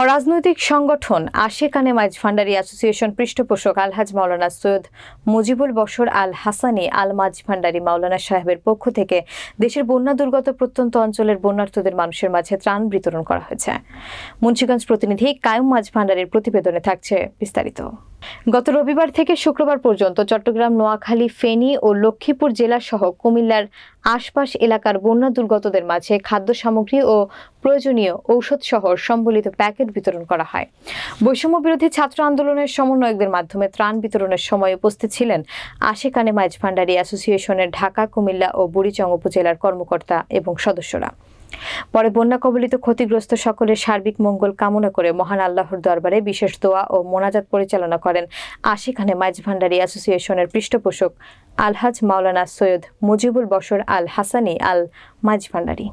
অরাজনৈতিক সংগঠন আশেকানে মাইজ ভান্ডারি অ্যাসোসিয়েশন পৃষ্ঠপোষক আলহাজ মাওলানা সৈয়দ মুজিবুল বশর আল হাসানি, আল মাজ ভান্ডারি মাওলানা সাহেবের পক্ষ থেকে দেশের বন্যা দুর্গত প্রত্যন্ত অঞ্চলের বন্যার্থদের মানুষের মাঝে ত্রাণ বিতরণ করা হয়েছে। মুন্সিগঞ্জ প্রতিনিধি কায়ুম মাঝ ভান্ডারির প্রতিবেদনে থাকছে বিস্তারিত। গত রবিবার থেকে শুক্রবার পর্যন্ত চট্টগ্রাম, নোয়াখালী, ফেনী ও লক্ষ্মীপুর জেলা সহ কুমিল্লার আশপাশ এলাকার বন্যা দুর্গতদের মাঝে খাদ্য সামগ্রী ও প্রয়োজনীয় ঔষধ সহ সম্বলিত প্যাকেট বিতরণ করা হয়। বৈষম্য বিরোধী ছাত্র আন্দোলনের সমন্বয়কদের মাধ্যমে ত্রাণ বিতরণের সময় উপস্থিত ছিলেন আশেকানে মাইজ ভান্ডারি অ্যাসোসিয়েশনের ঢাকা, কুমিল্লা ও বুড়িচং উপজেলার কর্মকর্তা এবং সদস্যরা। পরে বন্যা কবলিত ক্ষতিগ্রস্ত সকলের সার্বিক মঙ্গল কামনা করে মহান আল্লাহর দরবারে বিশেষ দোয়া ও মোনাজাত পরিচালনা করেন আশিখানে মাইজ ভান্ডারি অ্যাসোসিয়েশনের পৃষ্ঠপোষক আলহাজ মাওলানা সৈয়দ মুজিবুল বশর আল হাসানি আল মাইজ ভান্ডারি।